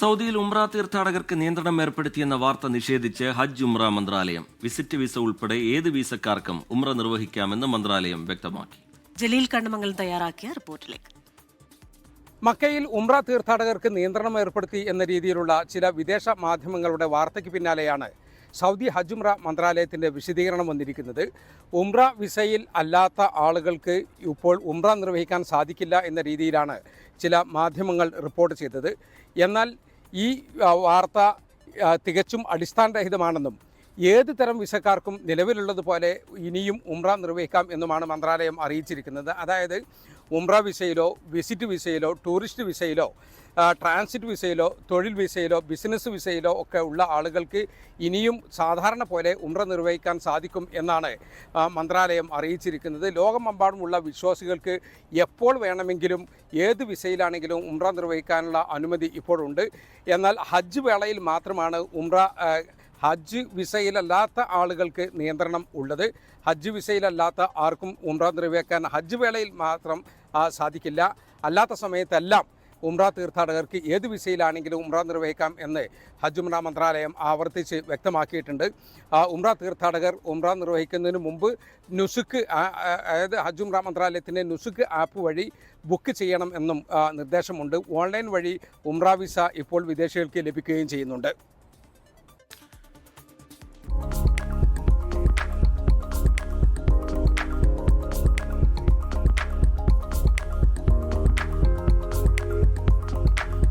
സൗദിയിൽ ഉംറ തീർത്ഥാടകർക്ക് നിയന്ത്രണം ഏർപ്പെടുത്തിയെന്ന വാർത്ത നിഷേധിച്ച് ഹജ്ജ് ഉംറ മന്ത്രാലയം. വിസിറ്റ് വിസ ഉൾപ്പെടെ ഏത് വിസക്കാർക്കും ഉംറ നിർവഹിക്കാമെന്ന് മന്ത്രാലയം വ്യക്തമാക്കി. ജലീൽ കണ്ണമംഗൽ തയ്യാറാക്കിയ റിപ്പോർട്ടിലേക്ക്. മക്കയിൽ ഉംറ തീർത്ഥാടകർക്ക് നിയന്ത്രണം ഏർപ്പെടുത്തി എന്ന രീതിയിലുള്ള ചില വിദേശ മാധ്യമങ്ങളുടെ വാർത്തയ്ക്ക് പിന്നാലെയാണ് സൗദി ഹജുംറ മന്ത്രാലയത്തിന്റെ വിശദീകരണം വന്നിരിക്കുന്നത്. ഉംറ വിസയിൽ അല്ലാത്ത ആളുകൾക്ക് ഇപ്പോൾ ഉംറ നിർവഹിക്കാൻ സാധിക്കില്ല എന്ന രീതിയിലാണ് ചില മാധ്യമങ്ങൾ റിപ്പോർട്ട് ചെയ്തത്. എന്നാൽ ഈ വാർത്ത തികച്ചും അടിസ്ഥാനരഹിതമാണെന്നും ഏത് തരം വിസക്കാർക്കും നിലവിലുള്ളതുപോലെ ഇനിയും ഉംറ നിർവഹിക്കാം എന്നുമാണ് മന്ത്രാലയം അറിയിച്ചിരിക്കുന്നത്. അതായത് ഉംറ വിസയിലോ വിസിറ്റ് വിസയിലോ ടൂറിസ്റ്റ് വിസയിലോ ട്രാൻസിറ്റ് വിസയിലോ തൊഴിൽ വിസയിലോ ബിസിനസ് വിസയിലോ ഒക്കെ ഉള്ള ആളുകൾക്ക് ഇനിയും സാധാരണ പോലെ ഉംറ നിർവഹിക്കാൻ സാധിക്കും എന്നാണ് മന്ത്രാലയം അറിയിച്ചിരിക്കുന്നത്. ലോകമെമ്പാടുമുള്ള വിശ്വാസികൾക്ക് എപ്പോൾ വേണമെങ്കിലും ഏത് വിസയിലാണെങ്കിലും ഉംറ നിർവഹിക്കാനുള്ള അനുമതി ഇപ്പോഴുണ്ട്. എന്നാൽ ഹജ്ജ് വേളയിൽ മാത്രമാണ് ഉംറ ഹജ്ജ് വിസയിലല്ലാത്ത ആളുകൾക്ക് നിയന്ത്രണം ഉള്ളത്. ഹജ്ജ് വിസയിലല്ലാത്ത ആർക്കും ഉംറ നിർവഹിക്കാൻ ഹജ്ജ് വേളയിൽ മാത്രം സാധിക്കില്ല. അല്ലാത്ത സമയത്തെല്ലാം ഉംറ തീർത്ഥാടകർക്ക് ഏത് വിസയിലാണെങ്കിലും ഉംറ നിർവഹിക്കാം എന്ന് ഹജ്ജ് ഉംറ മന്ത്രാലയം ആവർത്തിച്ച് വ്യക്തമാക്കിയിട്ടുണ്ട്. ഉംറ തീർത്ഥാടകർ ഉംറ നിർവഹിക്കുന്നതിന് മുമ്പ് നുസുക്ക് അതായത് ഹജ്ജ് ഉംറ മന്ത്രാലയത്തിന്റെ നുസുക്ക് ആപ്പ് വഴി ബുക്ക് ചെയ്യണം എന്നും നിർദ്ദേശമുണ്ട്. ഓൺലൈൻ വഴി ഉംറ വിസ ഇപ്പോൾ വിദേശികൾക്ക് ലഭിക്കുകയും ചെയ്യുന്നുണ്ട്.